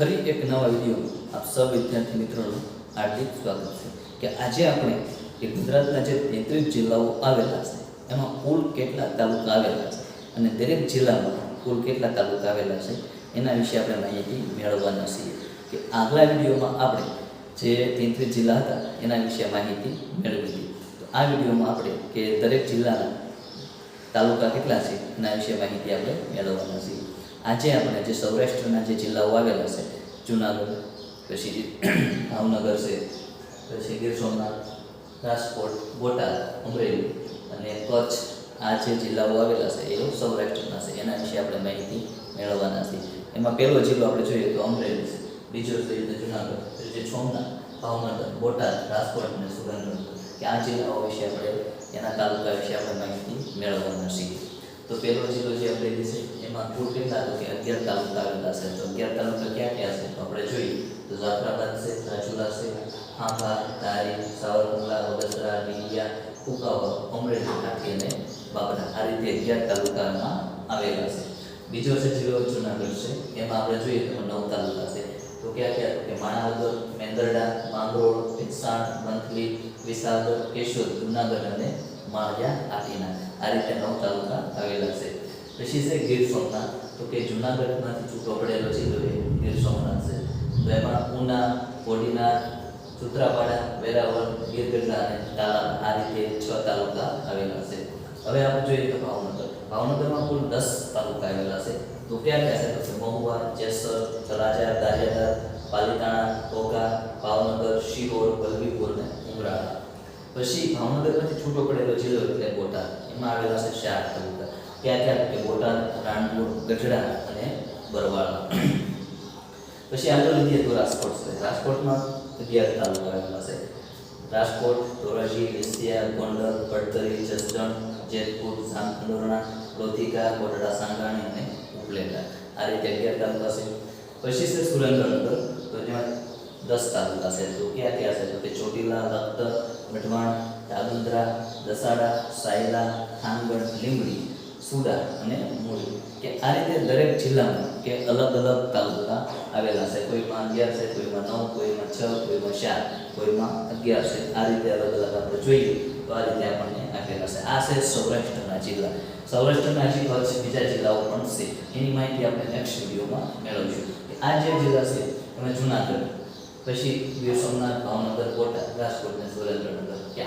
ફરી એક નવા વિડીયોમાં આપ સૌ વિદ્યાર્થી મિત્રોનું હાર્દિક સ્વાગત છે કે આજે આપણે કે ગુજરાતના જે તેત્રીસ જિલ્લાઓ આવેલા છે, એમાં કુલ કેટલા તાલુકા આવેલા છે અને દરેક જિલ્લામાં કુલ કેટલા તાલુકા આવેલા છે, એના વિશે આપણે માહિતી મેળવવાના છીએ કે આગલા વિડીયોમાં આપણે જે તેત્રીસ જિલ્લા હતા, એના વિશે માહિતી મેળવી હતી તો આ વિડીયોમાં આપણે કે દરેક જિલ્લાના તાલુકા કેટલા છે, એના વિશે માહિતી આપણે મેળવવાના છીએ. આજે આપણે જે સૌરાષ્ટ્રના જે જિલ્લાઓ આવેલા છે, જુનાગઢ, પછી ભાવનગર છે, પછી ગીર સોમનાથ, રાજકોટ, બોટાદ, અમરેલી અને કચ્છ આ જે જિલ્લાઓ આવેલા છે એ સૌરાષ્ટ્રના છે. એના વિશે આપણે માહિતી મેળવવાના છે. એમાં પહેલો જિલ્લો આપણે જોઈએ તો અમરેલી છે. બીજો જોઈએ તો જુનાગઢ ત્રીજો સોમનાથ, ભાવનગર, બોટાદ, રાજકોટ અને સુરેન્દ્રનગર. કે આ જિલ્લાઓ વિશે આપણે, એના તાલુકા વિશે આપણે માહિતી મેળવવાના છીએ. તો પહેલો જિલ્લો જે અમરેલી છે એમાં કુલ કેટલા તો કે અગિયાર તાલુકા આવેલા છે તો અગિયાર તાલુકા ક્યાં ક્યાં છે તો આપણે જોઈએ તો જાફરાબાદ છે રાજુલા છે ખાંભા ધારી સાવરકુંડલા વડોદરા ડીલિયા કુકાવા અમરેલી કાઠી અને બાબરા આ રીતે અગિયાર તાલુકામાં આવેલા છે બીજો છે જિલ્લો જુનાગઢ છે એમાં આપણે જોઈએ તો નવ તાલુકા છે તો ક્યાં ક્યાં તો કે માણાવદર મેંદરડા માંગરોળ ભીસાણ મંથલી વિસાવદર કેશોદ, જુનાગઢ અને માળિયા આટીના આ રીતે નવ તાલુકા આવેલા છે. પછી છે ગીર સોમનાથ. તો કે જુનાગઢમાંથી છૂટો પડેલો જિલ્લો એ ગીર સોમનાથ છે. તો એમાં ઉના, કોડીનાર સુત્રાપાડા વેરાવળ, ગીરગઢડા અને તાલાબ આ રીતે છ તાલુકા આવેલા છે. હવે આપણે જોઈએ તો ભાવનગર. ભાવનગરમાં કુલ દસ તાલુકા આવેલા છે. તો ક્યાં ક્યાં છે? તો મહુવા, જેસર તળાજા દારિયાદાર પાલીતાણા પછી ભાવનગરમાંથી છૂટો પડેલો જિલ્લો એટલે બોટાદ. એમાં આવેલા છે ચાર તાલુકા. ક્યાં ક્યાં કે બોટાદ, રાણપુર, ગઢડા અને બરવાળા. પછી આગળ લઈએ તો રાજકોટ છે. રાજકોટમાં અગિયાર તાલુકા આવેલા છે. રાજકોટ, ધોરાજી વિસિયા ગોંડલ, પડતરી જસદણ જેતપુર સામખંડોરણા લોધિકા કોટડા સાંગાણી અને ઉપલેટા. આ રીતે અગિયાર તાલુકા છે. પછી છે સુરેન્દ્રનગર. તો જેમાં દસ તાલુકા છે. તો ક્યાં ક્યાં છે? તો કે ચોટીલા લખતર વઢવાણ ધાગંદ્રા દસાડા, સાયલા, થાનગઢ, લીંબડી, સુડા અને મૂળી કે આ રીતે દરેક જિલ્લામાં કે અલગ અલગ તાલુકા આવેલા છે. કોઈમાં અગિયાર છે, કોઈમાં નવ, કોઈમાં છ, કોઈમાં ચાર કોઈમાં અગિયાર છે. આ રીતે અલગ અલગ આપણે જોઈએ તો આ રીતે આપણને આપેલા છે. આ છે સૌરાષ્ટ્રના જિલ્લા. સૌરાષ્ટ્રના હજી છે બીજા જિલ્લાઓ પણ છે. એની માહિતી આપણે નેક્સ્ટ વિડીયોમાં મેળવીશું. આ જે જિલ્લા છે, એમાં જુનાગઢ, પછી ગીર સોમનાથ, ભાવનગર, બોટાદ, રાજકોટ અને સુરેન્દ્રનગર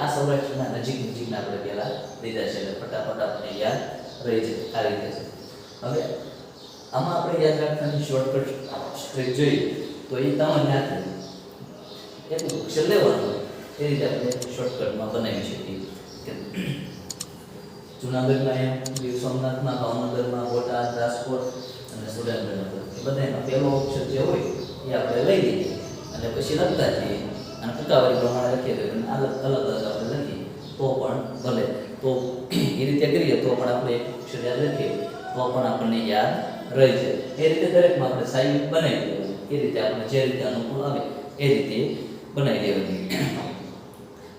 આ સૌરાષ્ટ્રના નજીક નજીકના આપણે પહેલા લીધા છે એટલે ફટાફટ આપણે યાદ રહી જાય આ રીતે છે. હવે આમાં આપણે યાદ રાખવાની શોર્ટકટ સ્ટ્રીક જોઈએ તો એ તમારે યાદ રહે એટલું અક્ષર લેવાનું એ રીતે આપણે શોર્ટકટમાં બનાવી શકીએ. જુનાગઢમાં એમ ગીર સોમનાથમાં, ભાવનગરમાં, બોટાદ, રાજકોટ અને સુરેન્દ્રનગર. એ બધામાં પહેલો અક્ષર જે હોય એ આપણે લઈ લઈએ અને પછી લખતા જઈએ અને ટકાવારી પ્રમાણે લખીએ તો અલગ અલગ અલગ આપણે લખીએ તો પણ ભલે તો એ રીતે કરીએ તો પણ આપણે અક્ષર યાદ રાખીએ, તો પણ આપણને યાદ રહી જાય એ રીતે દરેકમાં આપણે સાઈ બનાવી દેવાની. એ રીતે આપણે જે રીતે અનુકૂળ આવે એ રીતે બનાવી દેવાની.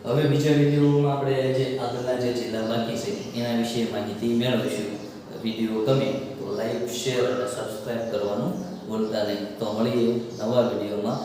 હવે બીજા વિડીયોમાં આપણે જે આગળના જે જિલ્લા બાકી છે, એના વિશે માહિતી મેળવીશું. વીડિયો ગમે તો લાઈક, શેર અને સબસ્ક્રાઈબ કરવાનું ભૂલતા નહીં. તો મળીએ નવા વિડીયોમાં.